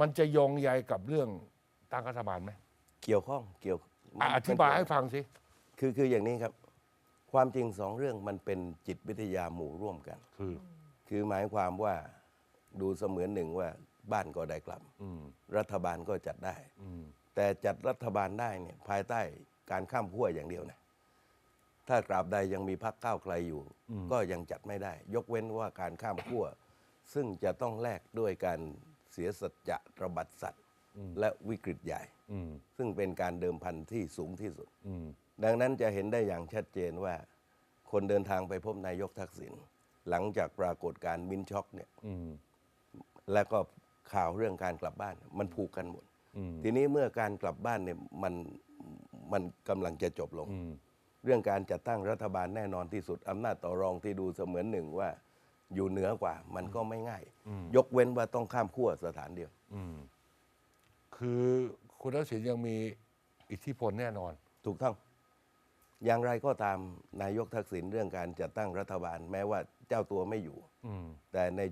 มันจะโยงใยกับเรื่องตั้งรัฐบาลไหมเกี่ยวข้องเกี่ยวอะอธิบายให้ฟังสิ คือคืออย่างนี้ครับ ความจริงสองเรื่องมันเป็นจิตวิทยาหมู่ร่วมกัน คือ คือหมายความว่าดูเสมือนหนึ่งว่าบ้านก็ได้กลับ อืมรัฐบาลก็จัดได้ อืมแต่จัดรัฐบาลได้เนี่ยภายใต้การข้ามขั้วอย่างเดียวนะ ถ้ากราบใดยังมีพรรคก้าวไกลอยู่ ก็ยังจัดไม่ได้ ยกเว้นว่าการข้ามขั้วซึ่งจะต้องแลกด้วยการ เสียสัจจะระบัดสัตว์และวิกฤตใหญ่อืมซึ่งเป็นการเดิมพันที่สูงที่สุดอืมดังนั้นจะเห็นได้อย่างชัดเจนว่า คนเดินทางไปพบนายกทักษิณหลังจากปรากฏการณ์มินช็อกเนี่ยอืมแล้วก็ข่าวเรื่องการกลับบ้าน มันผูกกันหมดอืมทีนี้เมื่อการกลับบ้านเนี่ยมันมันกำลังจะจบลงอืมเรื่องการจัดตั้งรัฐบาลแน่นอนที่สุดอำนาจต่อรองที่ดูเสมือนหนึ่งว่า อยู่เหนือกว่า มันก็ไม่ง่าย ยกเว้นว่าต้องข้ามขั้วสถานเดียวอืมคือคุณทักษิณยังมีอิทธิพลแน่นอน ถูกต้อง อย่างไรก็ตามนายกทักษิณเรื่องการจัดตั้งรัฐบาล แม้ว่าเจ้าตัวไม่อยู่อืมแต่ใน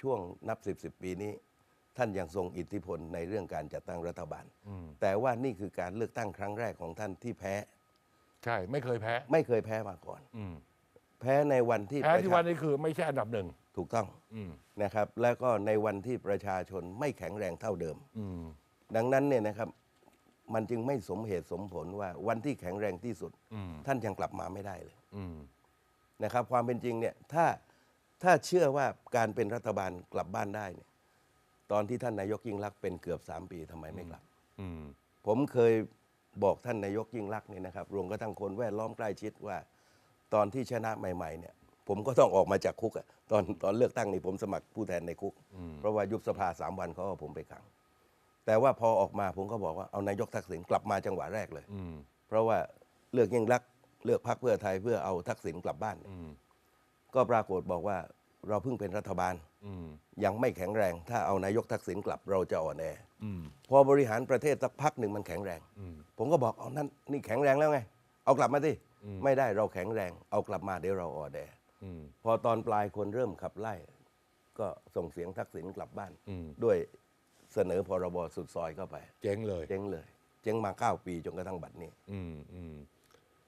ช่วงนับสิบสิบปีนี้ ท่านยังทรงอิทธิพลในเรื่องการจัดตั้งรัฐบาลอืมแต่ว่านี่คือการเลือกตั้งครั้งแรกของท่านที่แพ้ ใช่ ไม่เคยแพ้ ไม่เคยแพ้มาก่อนอืม แพ้ในวันที่แพ้ที่ประชาวันนี้คือไม่ใช่อันดับหนึ่งถูกต้องอืมนะครับ แล้วก็ในวันที่ประชาชนไม่แข็งแรงเท่าเดิมอืมดังนั้นเนี่ยนะครับมันจึงไม่สมเหตุสมผลว่าวันที่แข็งแรงที่สุดอืมท่านยังกลับมาไม่ได้เลยอืมนะครับ ความเป็นจริงเนี่ยถ้าถ้าเชื่อว่าการเป็นรัฐบาลกลับบ้านได้เนี่ย ตอนที่ท่านนายกยิ่งรักษณ์เป็นเกือบสามปีทำไมไม่กลับอืมผมเคยบอกท่านนายกยิ่งรักษณ์เนี่ยนะครับรวมกระทั่งคนแวดล้อมใกล้ชิดว่า ตอนที่ชนะใหม่ๆเนี่ยผมก็ต้องออกมาจากคุกอะตอนตอนเลือกตั้งนี่ผมสมัครผู้แทนในคุก เพราะว่ายุบสภาสามวันเขาเอาผมไปขัง แต่ว่าพอออกมาผมก็บอกว่าเอานายกทักษิณกลับมาจังหวะแรกเลยอืมเพราะว่าเลือกยิ่งรักษณ์เลือกพรรคเพื่อไทยเพื่อเอาทักษิณกลับบ้านอืมก็ปรากฏบอกว่าเราเพิ่งเป็นรัฐบาลอืมยังไม่แข็งแรง ถ้าเอานายกทักษิณกลับเราจะอ่อนแออืมพอบริหารประเทศสักพักหนึ่งมันแข็งแรงอืมผมก็บอกเอานั่นนี่แข็งแรงแล้วไง เอากลับมาสิอืมไม่ได้เราแข็งแรง เอากลับมาเดี๋ยวเราอ่อนแออืมพอตอนปลายคนเริ่มขับไล่ ก็ส่งเสียงทักษิณกลับบ้านอืมด้วยเสนอพรบสุดซอยเข้าไป เจ๊งเลย เจ๊งเลย เจ๊งมาเก้าปีจนกระทั่งบัดนี้ อืมอืม